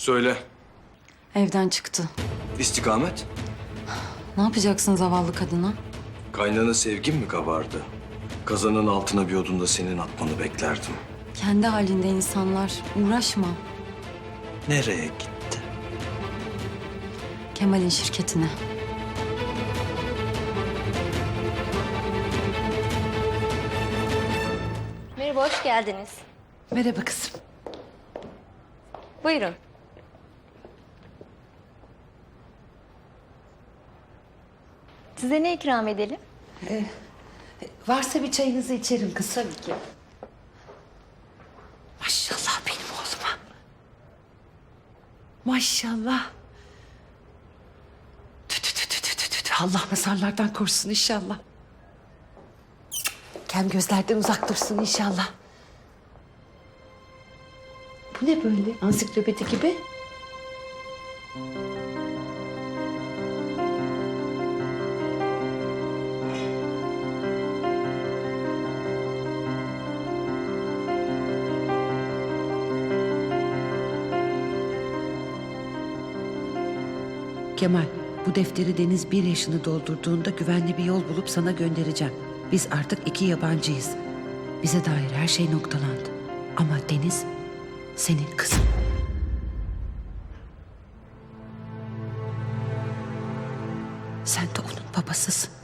Söyle. Evden çıktı. İstikamet? Ne yapacaksın zavallı kadına? Kaynana sevgin mi kabardı? Kazanın altına bir odunda senin atmanı beklerdim. Kendi halinde insanlar. Uğraşma. Nereye gitti? Kemal'in şirketine. Merhaba, hoş geldiniz. Merhaba kızım. Buyurun. Size ne ikram edelim? Varsa bir çayınızı içerim kız. Tabii ki. Maşallah benim oğluma. Maşallah. Tü tü tü tü tü tü tü. Allah nazarlardan korusun inşallah. Kem gözlerden uzak dursun inşallah. Bu ne böyle? Ansiklopedi gibi. Kemal, bu defteri Deniz bir yaşını doldurduğunda güvenli bir yol bulup sana göndereceğim. Biz artık iki yabancıyız. Bize dair her şey noktalandı. Ama Deniz senin kızın. Sen de onun babasısın.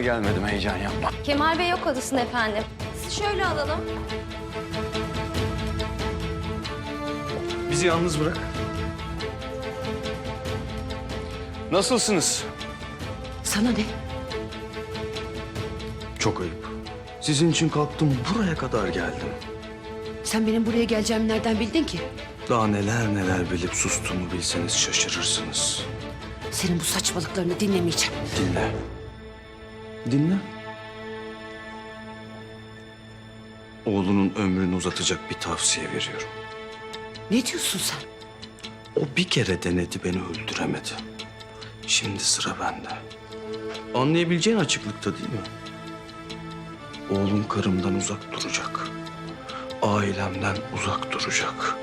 Gelmedim heyecan yapma. Kemal Bey yok odasında efendim. Sizi şöyle alalım. Bizi yalnız bırak. Nasılsınız? Sana ne? Çok ayıp. Sizin için kalktım buraya kadar geldim. Sen benim buraya geleceğimi nereden bildin ki? Daha neler neler bilip sustuğumu bilseniz şaşırırsınız. Senin bu saçmalıklarını dinlemeyeceğim. Dinle. Dinle. Oğlunun ömrünü uzatacak bir tavsiye veriyorum. Ne diyorsun sen? O bir kere denedi beni öldüremedi. Şimdi sıra bende. Anlayabileceğin açıklıkta değil mi? Oğlum karımdan uzak duracak. Ailemden uzak duracak.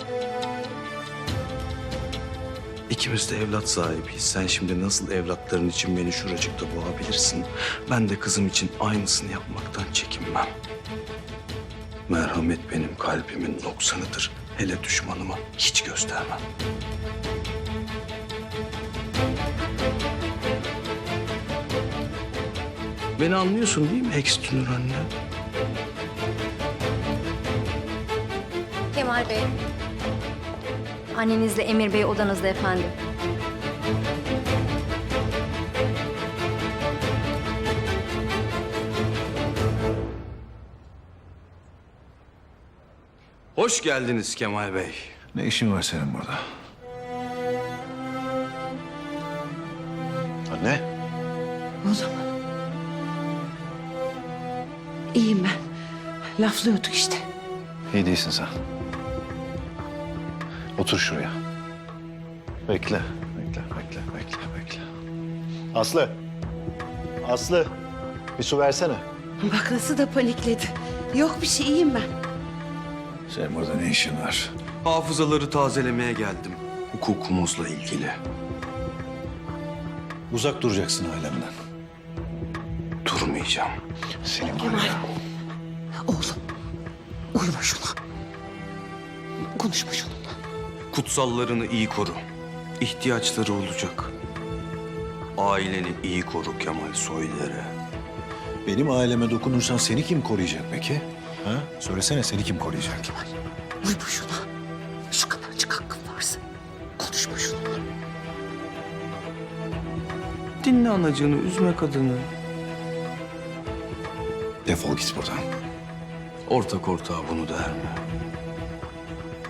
İkimiz de evlat sahibiyiz. Sen şimdi nasıl evlatların için beni şuracıkta boğabilirsin? Ben de kızım için aynısını yapmaktan çekinmem. Merhamet benim kalbimin noksanıdır. Hele düşmanıma hiç göstermem. Beni anlıyorsun değil mi Ekstünür anne? Kemal Bey. Annenizle Emir Bey odanızda efendim. Hoş geldiniz Kemal Bey. Ne işin var senin burada? Anne. Oğlum. İyiyim ben. Laflıyorduk işte. İyi değilsin sen. Otur şuraya. Bekle, bekle, bekle, bekle, bekle. Aslı. Aslı. Bir su versene. Bak nasıl da panikledi. Yok bir şey iyiyim ben. Senin burada ne işin var? Hafızaları tazelemeye geldim. Hukukumuzla ilgili. Uzak duracaksın ailemden. Durmayacağım. Senin var ya. Oğlum. Uyuma şuna. Konuşma şununla. Kutsallarını iyi koru. İhtiyaçları olacak. Aileni iyi koru Kemal Soyder'e. Benim aileme dokunursan seni kim koruyacak peki? Ha? Söylesene seni kim koruyacak? Uyuma şuna. Şu kadarcık hakkın varsa. Konuşma şununla. Dinle anacığını, üzme kadını. Defol git buradan. Ortak ortağa bunu der mi?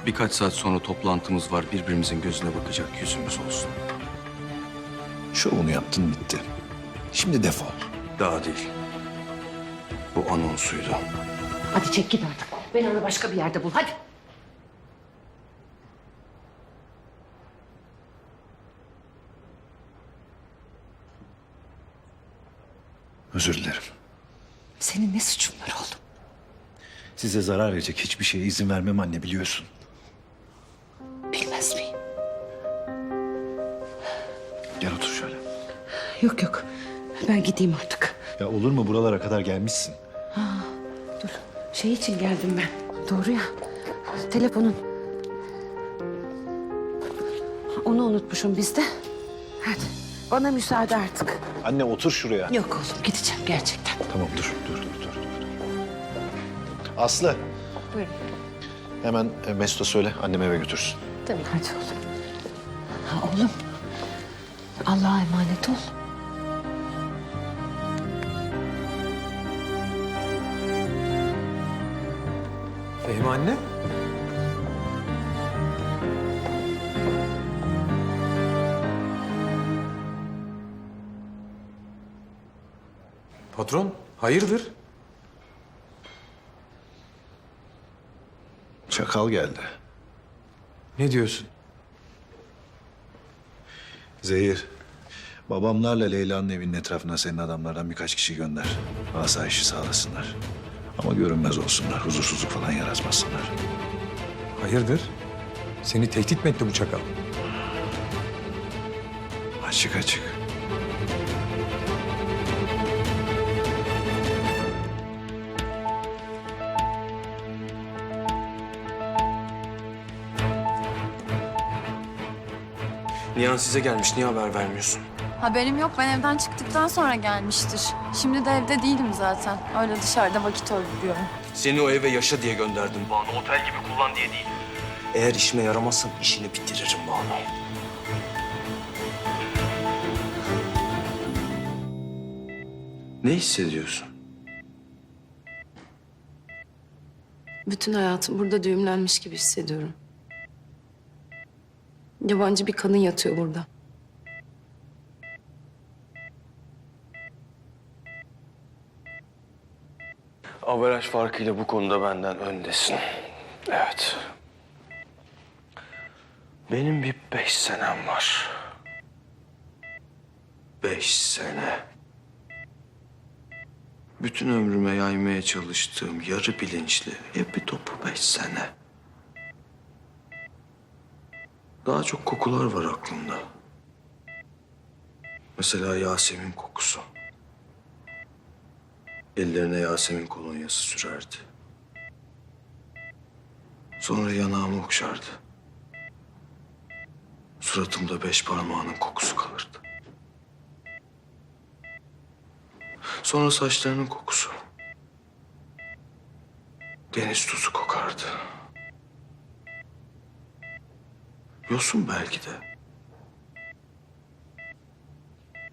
Birkaç saat sonra toplantımız var. Birbirimizin gözüne bakacak yüzümüz olsun. Şovunu yaptın bitti. Şimdi defol. Daha değil. Bu anonsuydu. Hadi çek git artık. Beni onu başka bir yerde bul. Hadi. Özür dilerim. Senin ne suçun var oğlum? Size zarar verecek hiçbir şeye izin vermem anne biliyorsun. Yok yok. Ben gideyim artık. Ya olur mu buralara kadar gelmişsin? Dur. Şey için geldim ben. Doğru ya. Telefonun. Onu unutmuşum bizde. Hadi. Bana müsaade artık. Anne otur şuraya. Yok oğlum gideceğim gerçekten. Tamam dur dur dur dur. dur. Aslı. Buyurun. Hemen e, Mesut'a söyle annem eve götürsün. Tabii. Hadi oğlum. Ha, oğlum. Allah'a emanet ol. Anne. Patron, hayırdır? Çakal geldi. Ne diyorsun? Zehir. Babamlarla Leyla'nın evinin etrafına senin adamlardan birkaç kişi gönder. Asayişi sağlasınlar. Ama görünmez olsunlar. Huzursuzluk falan yaratmasınlar. Hayırdır? Seni tehdit mi etti bu çakal? Açık açık. Nihan size gelmiş. Niye haber vermiyorsun? Haberim yok. Ben evden çıktıktan sonra gelmiştir. Şimdi de evde değilim zaten. Öyle dışarıda vakit öldürüyorum. Seni o eve yaşa diye gönderdim Banu. Otel gibi kullan diye değil. Eğer işime yaramazsan işini bitiririm Banu. Ne hissediyorsun? Bütün hayatım burada düğümlenmiş gibi hissediyorum. Yabancı bir kadın yatıyor burada. Averaj farkıyla bu konuda benden öndesin. Evet. Benim bir beş senem var. Beş sene. Bütün ömrüme yaymaya çalıştığım yarı bilinçli bir topu beş sene. Daha çok kokular var aklımda. Mesela Yasemin kokusu. Ellerine Yasemin kolonyası sürerdi. Sonra yanağımı okşardı. Suratımda beş parmağının kokusu kalırdı. Sonra saçlarının kokusu. Deniz tuzu kokardı. Yosun belki de.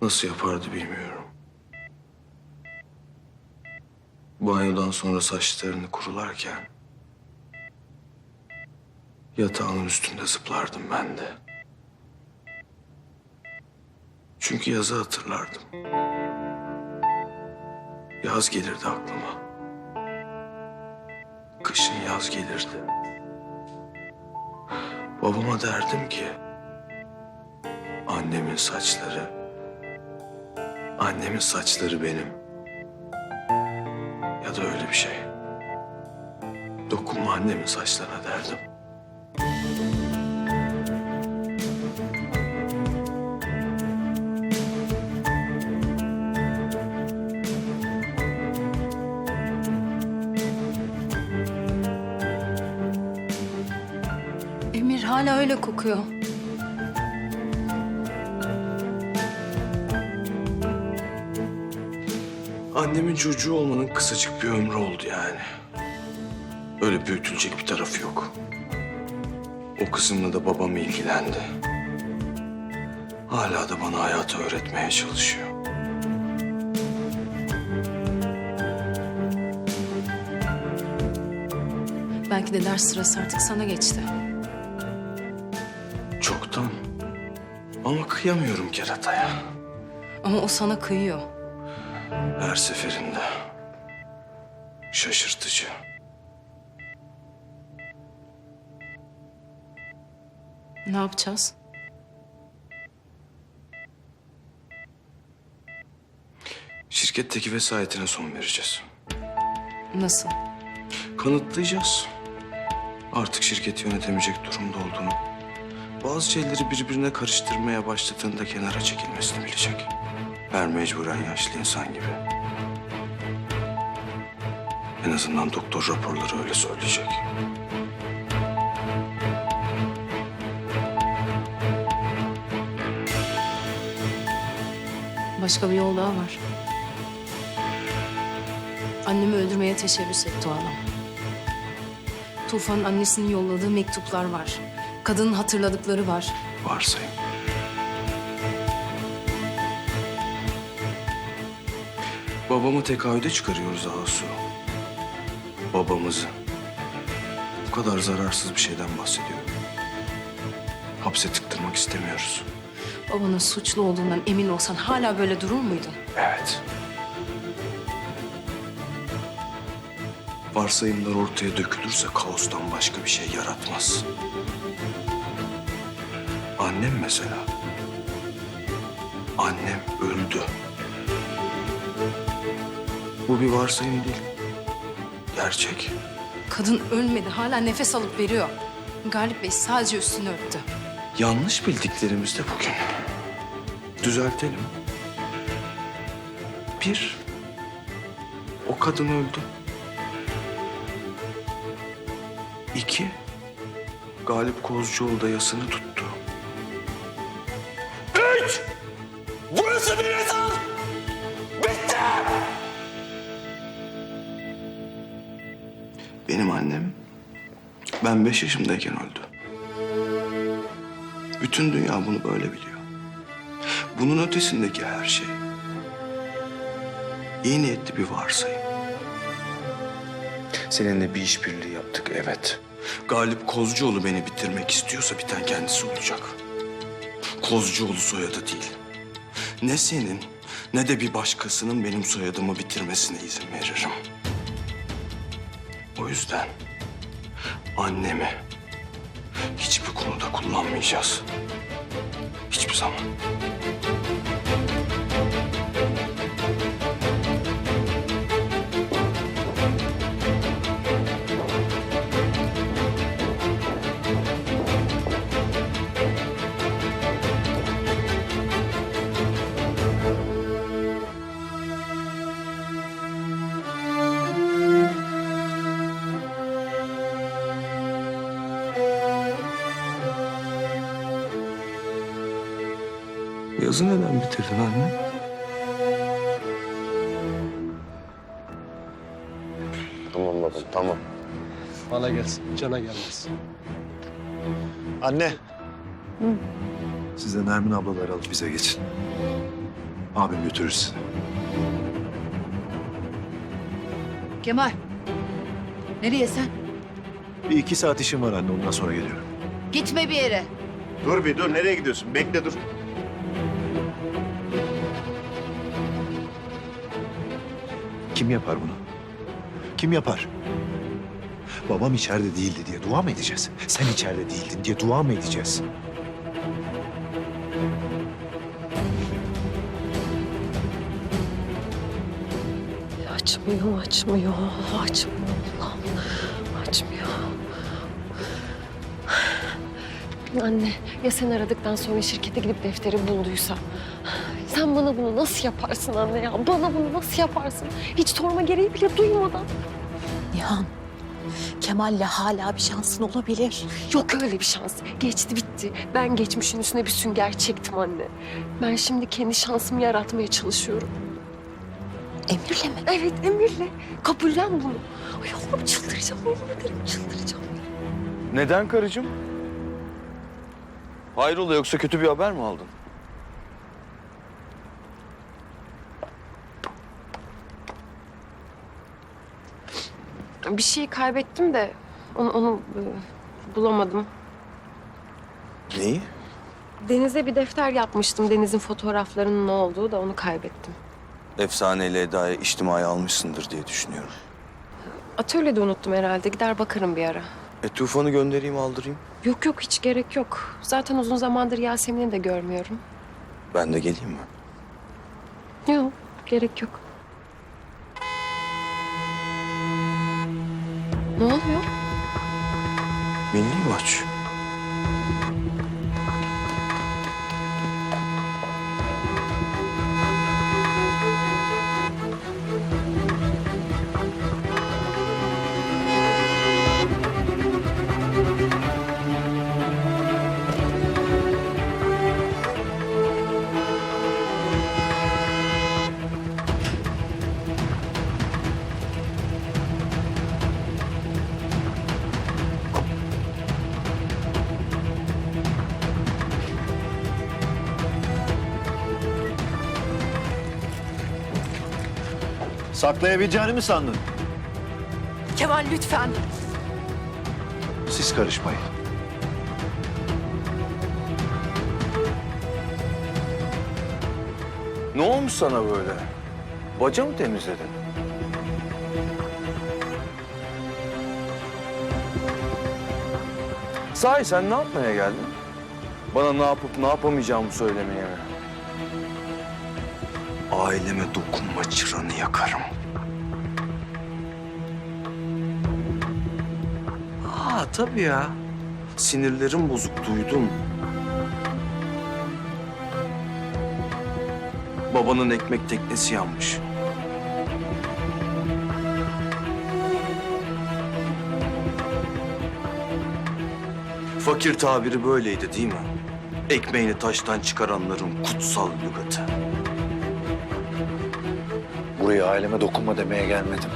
Nasıl yapardı bilmiyorum. Banyodan sonra saçlarını kurularken yatağının üstünde zıplardım ben de. Çünkü yazı hatırlardım. Yaz gelirdi aklıma. Kışın yaz gelirdi. Babama derdim ki annemin saçları annemin saçları benim. Bir şey. Dokunma annemin saçlarına derdim. Emir hala öyle kokuyor. Annemin çocuğu olmanın kısacık bir ömrü oldu yani. Öyle büyütülecek bir tarafı yok. O kısımla da babam ilgilendi. Hala da bana hayatı öğretmeye çalışıyor. Belki de ders sırası artık sana geçti. Çoktan. Ama kıyamıyorum kerataya. Ama o sana kıyıyor. Her seferinde. Şaşırtıcı. Ne yapacağız? Şirketteki vesayetine son vereceğiz. Nasıl? Kanıtlayacağız. Artık şirketi yönetemeyecek durumda olduğunu. Bazı şeyleri birbirine karıştırmaya başladığında kenara çekilmesini bilecek. Her mecburen yaşlı insan gibi. En azından doktor raporları öyle söyleyecek. Başka bir yol daha var. Annemi öldürmeye teşebbüs etti o adam. Tufan'ın annesinin yolladığı mektuplar var. Kadının hatırladıkları var. Varsayım. Babamı tekahüde çıkarıyoruz Asu. Babamızı. Bu kadar zararsız bir şeyden bahsediyorum. Hapse tıktırmak istemiyoruz. Babanın suçlu olduğundan emin olsan hala böyle durur muydun? Evet. Varsayımlar ortaya dökülürse kaostan başka bir şey yaratmaz. Annem mesela. Annem öldü. Bu bir varsayım değil. Gerçek. Kadın ölmedi. Hala nefes alıp veriyor. Galip Bey sadece üstünü örttü. Yanlış bildiklerimiz de bugün. Düzeltelim. Bir, o kadın öldü. İki, Galip Kozcuoğlu da yasını tuttu. Üç, burası bir mezar. Bitti. Benim annem, ben beş yaşımdayken öldü. Bütün dünya bunu böyle biliyor. Bunun ötesindeki her şey. iyi niyetli bir varsayım. Seninle bir işbirliği yaptık evet. Galip Kozcuoğlu beni bitirmek istiyorsa biten kendisi olacak. Kozcuoğlu soyadı değil. Ne senin ne de bir başkasının benim soyadımı bitirmesine izin veririm. O yüzden annemi hiçbir konuda kullanmayacağız. Hiçbir zaman. Neden bitirdin anne? Tamam babam, tamam. Bana gelsin, cana gelmez. Anne. Siz de Nermin ablaları alıp bize geçin. Abim götürür sizi. Kemal. Nereye sen? Bir iki saat işim var anne ondan sonra geliyorum. Gitme bir yere. Dur bir dur. Nereye gidiyorsun? Bekle dur. Kim yapar bunu? Kim yapar? Babam içeride değildi diye dua mı edeceğiz? Sen içeride değildin diye dua mı edeceğiz? Açmıyor, açmıyor, açmıyor Allah'ım. Açmıyor. Anne, ya sen aradıktan sonra şirkete gidip defteri bulduysa? Sen bana bunu nasıl yaparsın anne ya? Bana bunu nasıl yaparsın? Hiç sorma gereği bile duymadan. Nihan, Kemal'le hala bir şansın olabilir. Yok öyle bir şans. Geçti bitti. Ben geçmişin üstüne bir sünger çektim anne. Ben şimdi kendi şansımı yaratmaya çalışıyorum. Emir'le mi? Evet Emir'le. Kabullen bunu. Ay Allah'ım çıldıracağım. Yemin ederim çıldıracağım. Neden karıcığım? Hayrola yoksa kötü bir haber mi aldın? Bir şey kaybettim de onu, onu e, bulamadım. Neyi? Deniz'e bir defter yapmıştım. Deniz'in fotoğraflarının ne olduğu da onu kaybettim. Efsaneyle Eda'ya içtimai almışsındır diye düşünüyorum. Atölyede unuttum herhalde. Gider bakarım bir ara. E Tufan'ı göndereyim aldırayım. Yok yok hiç gerek yok. Zaten uzun zamandır Yasemin'i de görmüyorum. Ben de geleyim mi? Yok gerek yok. Ne oluyor? Milli maç. Saklayabileceğini mi sandın? Kemal lütfen. Siz karışmayın. Ne olmuş sana böyle? Baca mı temizledin? Sahi sen ne yapmaya geldin? Bana ne yapıp ne yapamayacağımı söylemeye mi? Aileme dokunma çıranı yakarım. Aa tabii ya. Sinirlerim bozuk duydum. Babanın ekmek teknesi yanmış. Fakir tabiri böyleydi değil mi? Ekmeğini taştan çıkaranların kutsal lügatı. Buraya aileme dokunma demeye gelmedim.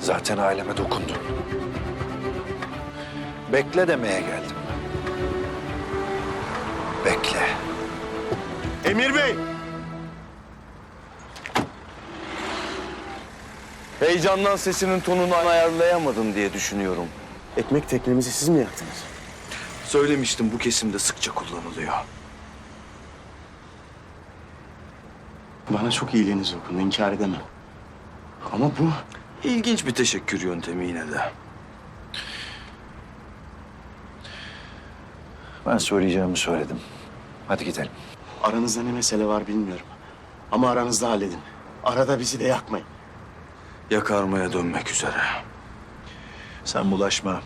Zaten aileme dokundun. Bekle demeye geldim. Bekle. Emir Bey! Heyecandan sesinin tonunu ayarlayamadım diye düşünüyorum. Ekmek teknemizi siz mi yaktınız? Söylemiştim bu kesimde sıkça kullanılıyor. Bana çok iyiliğiniz dokundu, inkar edemem. Ama bu İlginç bir teşekkür yöntemi yine de. Ben söyleyeceğimi söyledim. Hadi gidelim. aranızda ne mesele var bilmiyorum. Ama aranızda halledin. Arada bizi de yakmayın. Yakarmaya dönmek üzere. Sen bulaşma.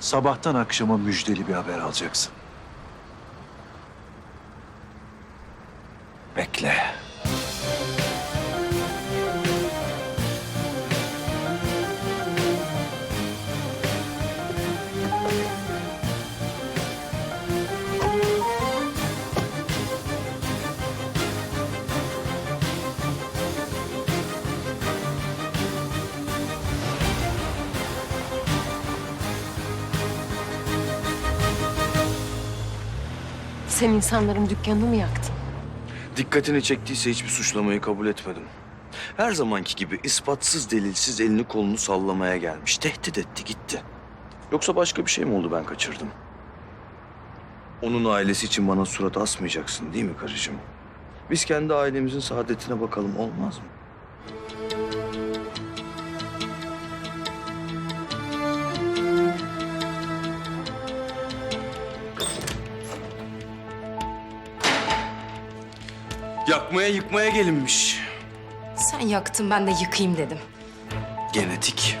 Sabahtan akşama müjdeli bir haber alacaksın. Bekle. Sen insanların dükkanını mı yaktın? Dikkatini çektiyse hiçbir suçlamayı kabul etmedim. Her zamanki gibi ispatsız delilsiz elini kolunu sallamaya gelmiş. Tehdit etti gitti. Yoksa başka bir şey mi oldu ben kaçırdım? Onun ailesi için bana surat asmayacaksın değil mi karıcığım? Biz kendi ailemizin saadetine bakalım olmaz mı? Yakmaya yıkmaya gelinmiş. Sen yaktın ben de yıkayım dedim. Genetik.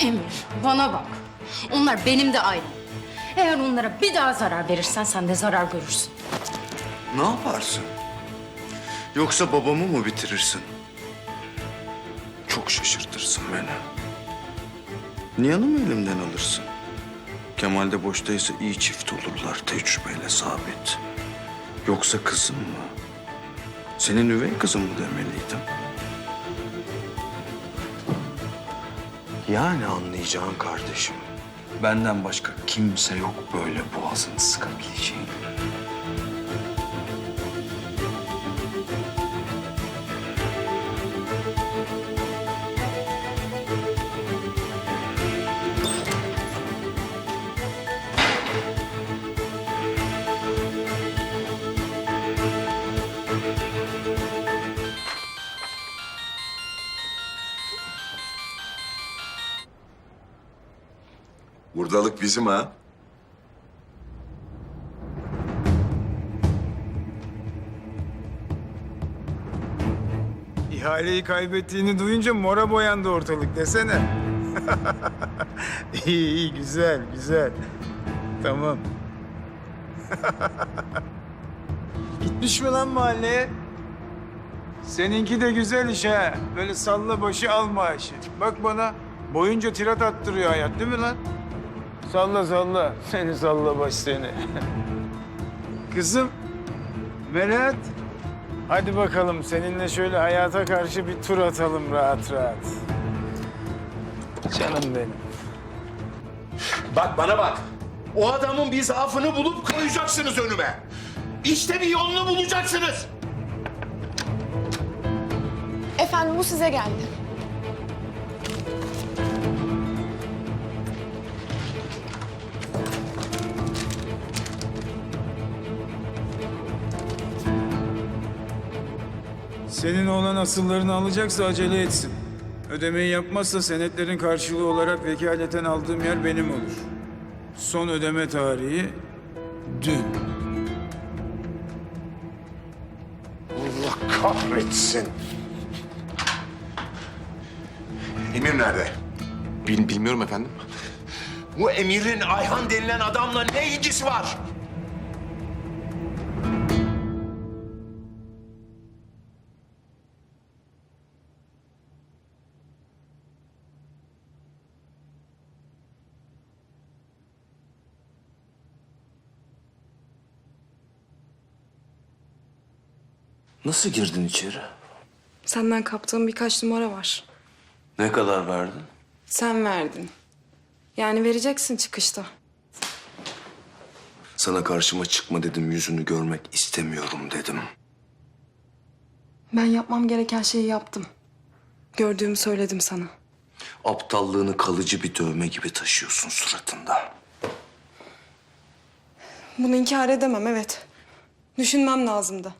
Emir bana bak. Onlar benim de ailem. Eğer onlara bir daha zarar verirsen sen de zarar görürsün. Ne yaparsın? Yoksa babamı mı bitirirsin? Çok şaşırtırsın beni. Nihan'ı mı elimden alırsın? Kemal de boştaysa iyi çift olurlar tecrübeyle sabit. Yoksa kızım mı? Senin üvey kızın mı demeliydim? Yani anlayacağın kardeşim. Benden başka kimse yok böyle boğazını sıkabileceğin. Ortalık bizim ha. İhaleyi kaybettiğini duyunca mora boyandı ortalık desene. iyi iyi güzel güzel. Tamam. Gitmiş mi lan mahalleye? Seninki de güzel iş ha. Böyle salla başı al maaşı. Bak bana boyunca tirat attırıyor hayat değil mi lan? Salla salla. Seni salla baş seni. Kızım Melahat. Hadi bakalım seninle şöyle hayata karşı bir tur atalım rahat rahat. Canım benim. Bak bana bak. O adamın bir zaafını bulup koyacaksınız önüme. İşte bir yolunu bulacaksınız. Efendim bu size geldi. Senin oğlan asıllarını alacaksa acele etsin. Ödemeyi yapmazsa senetlerin karşılığı olarak vekaleten aldığım yer benim olur. Son ödeme tarihi dün. Allah kahretsin. Emir nerede? Bil, bilmiyorum efendim. Bu Emir'in Ayhan denilen adamla ne ilgisi var? Nasıl girdin içeri? Senden kaptığım birkaç numara var. Ne kadar verdin? Sen verdin. Yani vereceksin çıkışta. Sana karşıma çıkma dedim, yüzünü görmek istemiyorum dedim. Ben yapmam gereken şeyi yaptım. Gördüğümü söyledim sana. Aptallığını kalıcı bir dövme gibi taşıyorsun suratında. Bunu inkar edemem evet. Düşünmem lazımdı.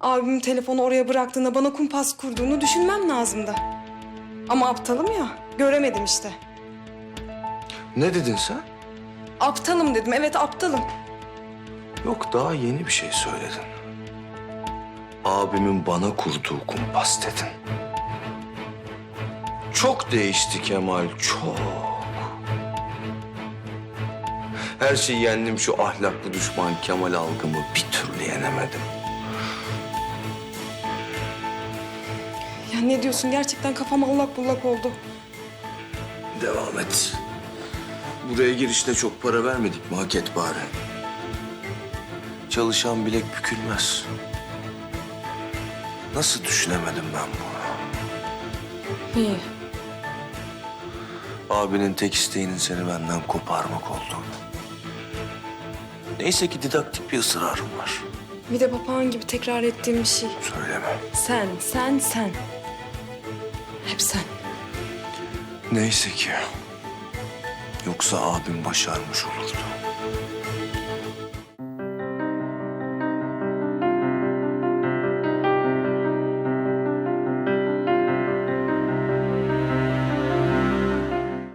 Abim telefonu oraya bıraktığında bana kumpas kurduğunu düşünmem lazımdı. Ama aptalım ya, göremedim işte. Ne dedin sen? Aptalım dedim, evet aptalım. Yok daha yeni bir şey söyledin. Abimin bana kurduğu kumpas dedin. Çok değişti Kemal, çok. Her şeyi yendim şu ahlaklı düşman Kemal algımı bir türlü yenemedim. Ne diyorsun? Gerçekten kafam allak bullak oldu. Devam et. Buraya girişte çok para vermedik mi? Hak et bari. Çalışan bilek bükülmez. Nasıl düşünemedim ben bunu? İyi. Abinin tek isteğinin seni benden koparmak oldu. Neyse ki didaktik bir ısrarım var. Bir de papağan gibi tekrar ettiğim bir şey. Söyleme. Sen, sen, sen. Hep sen. Neyse ki. Yoksa abim başarmış olurdu.